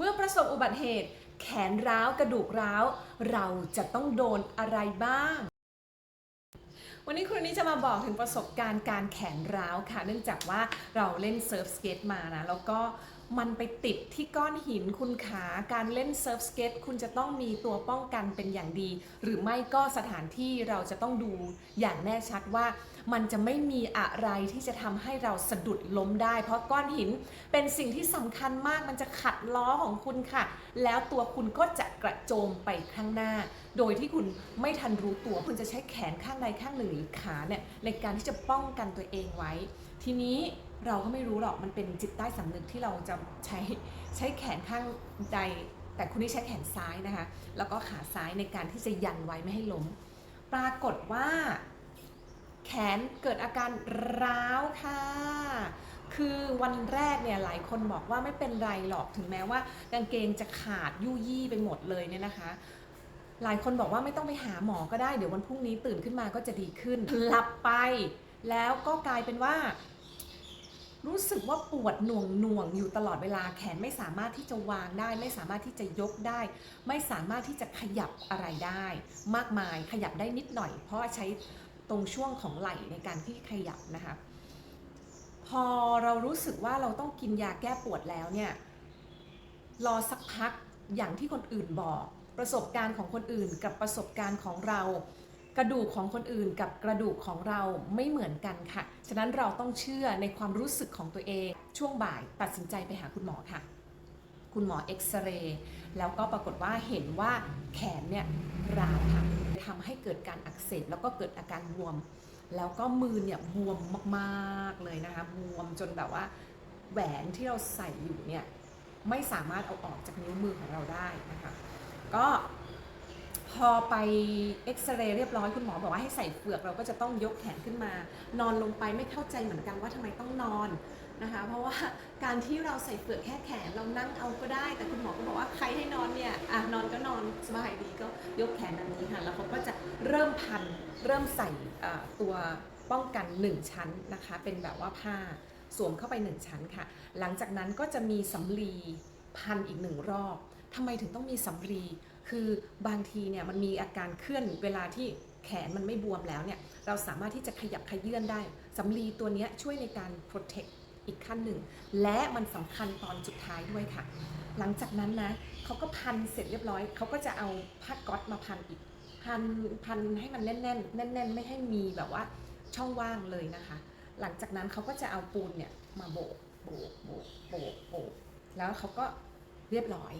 เมื่อประสบอุบัติเหตุ แขนร้าวกระดูกร้าว เราจะต้องโดนอะไรบ้าง วันนี้ครูนี้จะมาบอกถึงประสบการณ์การแขนร้าวค่ะ เนื่องจากว่าเราเล่นเซิร์ฟสเก็ตมานะ แล้วก็ มันไปติดที่ก้อนหินคุณขาการเล่นเซิร์ฟสเก็ตคุณจะต้องมีตัวป้องกันเป็นอย่างดี หรือไม่ก็สถานที่เราจะต้องดูอย่างแน่ชัดว่า มันจะไม่มีอะไรที่จะทำให้เราสะดุดล้มได้ เพราะก้อนหินเป็นสิ่งที่สำคัญมากมันจะขัดล้อของคุณค่ะ แล้วตัวคุณก็จะกระโจมไปข้างหน้า โดยที่คุณไม่ทันรู้ตัวคุณจะใช้แขนข้างใดข้างหนึ่งหรือขาเนี่ยในการที่จะป้องกันตัวเองไว้ ทีนี้ เราก็ไม่รู้หรอกมันเป็นจิตใต้สำนึกที่เราจะใช้ใช้แขนข้างใด แต่คุณนี่ใช้แขนซ้ายนะคะ แล้วก็ขาซ้ายในการที่จะยันไว้ไม่ให้ล้ม ปรากฏว่า แขนเกิดอาการร้าวค่ะ คือวันแรกเนี่ยหลายคนบอกว่าไม่เป็นไรหรอกถึงแม้ว่ากางเกงจะขาดยุ่ยี่ไปหมดเลยเนี่ยนะคะหลายคนบอกว่าไม่ต้องไปหาหมอก็ได้ เดี๋ยววันพรุ่งนี้ตื่นขึ้นมาก็จะดีขึ้นหลับไป แล้วก็กลายเป็นว่า รู้สึกว่าปวดหน่วงหน่วงอยู่ตลอดเวลาแขนไม่สามารถที่จะวางได้ ไม่สามารถที่จะยกได้ ไม่สามารถที่จะขยับอะไรได้ มากมายขยับได้นิดหน่อย เพราะใช้ตรงช่วงของไหล่ในการที่ขยับนะคะพอเรารู้สึกว่าเราต้องกินยาแก้ปวดแล้วเนี่ยรอสักพักอย่างที่คนอื่นบอก ประสบการณ์ของคนอื่นกับประสบการณ์ของเรา กระดูกของคนอื่นกับกระดูกของเราไม่เหมือนกันค่ะ ฉะนั้นเราต้องเชื่อในความรู้สึกของตัวเอง ช่วงบ่ายตัดสินใจไปหาคุณหมอค่ะ คุณหมอเอ็กซเรย์แล้วก็ปรากฏว่าเห็นว่าแขนเนี่ยร้าวค่ะทำให้เกิดการอักเสบแล้วก็เกิดอาการบวม แล้วก็มือเนี่ยบวมมากๆเลยนะคะบวมจนแบบว่าแหวนที่เราใส่อยู่เนี่ยไม่สามารถเอาออกจากนิ้วมือของเราได้นะคะ ก็ พอไปเอ็กซเรย์เรียบร้อยคุณหมอบอกว่าให้ใส่เฟือกเราก็จะต้องยกแขนขึ้นมา นอนลงไปไม่เข้าใจเหมือนกันว่าทำไมต้องนอนนะคะ เพราะว่าการที่เราใส่เฟือกแค่แขนเรานั่งเอาก็ได้ แต่คุณหมอก็บอกว่าใครให้นอนเนี่ยอะนอนก็นอนสบายดีก็ยกแขนแบบนี้ค่ะแล้วเขาก็จะเริ่มพันเริ่มใส่ตัวป้องกัน 1 ชั้นนะคะ เป็นแบบว่าผ้าสวมเข้าไป 1 ชั้นค่ะ หลังจากนั้นก็จะมีสำลีพันอีกหนึ่งรอบทำไมถึงต้องมีสำลี คือบางทีเนี่ยมันมีอาการเคลื่อนเวลาที่แขนมันไม่บวมแล้วเนี่ยเราสามารถที่จะขยับขยื่นได้สำลีตัวนี้ช่วยในการ protect อีกขั้นหนึ่ง และมันสำคัญตอนสุดท้ายด้วยค่ะ หลังจากนั้นนะเขาก็พันเสร็จเรียบร้อย เขาก็จะเอาผ้าก๊อตมาพันอีก พันพันให้มันแน่นๆแน่นๆไม่ให้มีแบบว่าช่องว่างเลยนะคะ หลังจากนั้นเขาก็จะเอาปูนเนี่ยมาโบกโบกโบกโบกโบกแล้วเขาก็เรียบร้อย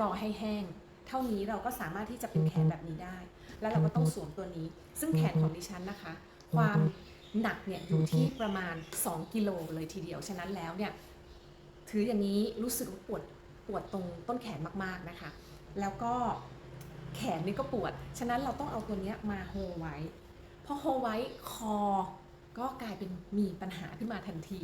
รอให้แห้ง เท่านี้เราก็สามารถที่จะเป็นแขนแบบนี้ได้ แล้วเราก็ต้องสวมตัวนี้ ซึ่งแขนของดิฉันนะคะ ความหนักเนี่ยอยู่ที่ประมาณ 2 กิโลเลยทีเดียว ฉะนั้นแล้วเนี่ยถืออย่างนี้รู้สึกปวดปวดตรงต้นแขนมากๆนะคะ แล้วก็แขนนี่ก็ปวด ฉะนั้นเราต้องเอาตัวนี้มาโฮไว้พอโฮไว้คอ ก็กลายเป็นมีปัญหาขึ้นมาทันที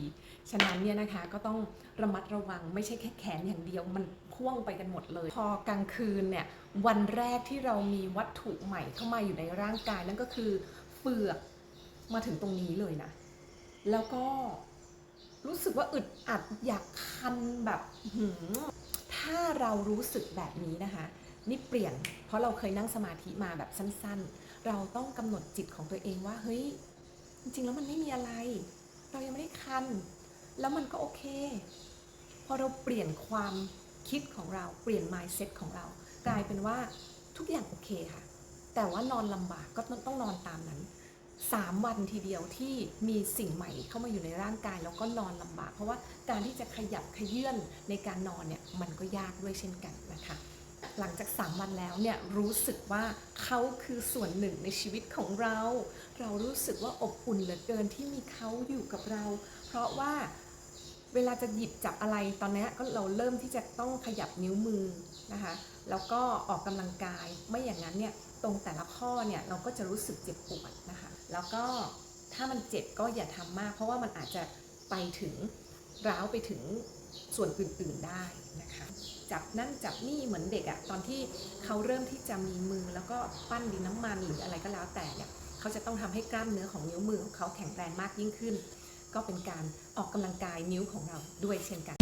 ฉะนั้นเนี่ยนะคะก็ต้องระมัดระวังไม่ใช่แค่แขนอย่างเดียวมันพ่วงไปกันหมดเลย พอกลางคืนเนี่ยวันแรกที่เรามีวัตถุใหม่เข้ามาอยู่ในร่างกายนั่นก็คือเฟือกมาถึงตรงนี้เลยนะ แล้วก็รู้สึกว่าอึดอัดอยากคันแบบหืถ้าเรารู้สึกแบบนี้นะคะ นี่เปลี่ยน เพราะเราเคยนั่งสมาธิมาแบบสั้น ๆ เราต้องกำหนดจิตของตัวเองว่าเฮ้ย จริงๆแล้วมันไม่มีอะไร เรายังไม่ได้คัน แล้วมันก็โอเค พอเราเปลี่ยนความคิดของเราเปลี่ยน mindset ของเรา กลายเป็นว่าทุกอย่างโอเคค่ะ แต่ว่านอนลำบากก็ต้องนอนตามนั้น3วันทีเดียวที่มีสิ่งใหม่เข้ามาอยู่ในร่างกายแล้วก็นอนลำบาก เพราะว่าการที่จะขยับขยื่นในการนอนเนี่ยมันก็ยากด้วยเช่นกันนะคะ หลังจาก 3 วันแล้วเนี่ยรู้สึกว่าเขาคือส่วนหนึ่งในชีวิตของเรา เรารู้สึกว่าอบอุ่นเหลือเกินที่มีเขาอยู่กับเรา เพราะว่าเวลาจะหยิบจับอะไรตอนนี้ก็เราเริ่มที่จะต้องขยับนิ้วมือนะคะแล้วก็ออกกำลังกายไม่อย่างนั้นเนี่ยตรงแต่ละข้อเนี่ยเราก็จะรู้สึกเจ็บปวดนะคะแล้วก็ถ้ามันเจ็บก็อย่าทำมาก เพราะว่ามันอาจจะไปถึงร้าวไปถึงส่วนอื่นๆได้นะคะ จับนั่นจับนี่เหมือนเด็กอะตอนที่เขาเริ่มที่จะมีมือแล้วก็ปั้นดินน้ำมันหรืออะไรก็แล้วแต่เนี่ยเขาจะต้องทำให้กล้ามเนื้อของนิ้วมือของเขาแข็งแรงมากยิ่งขึ้น ก็เป็นการออกกำลังกายนิ้วของเราด้วยเช่นกัน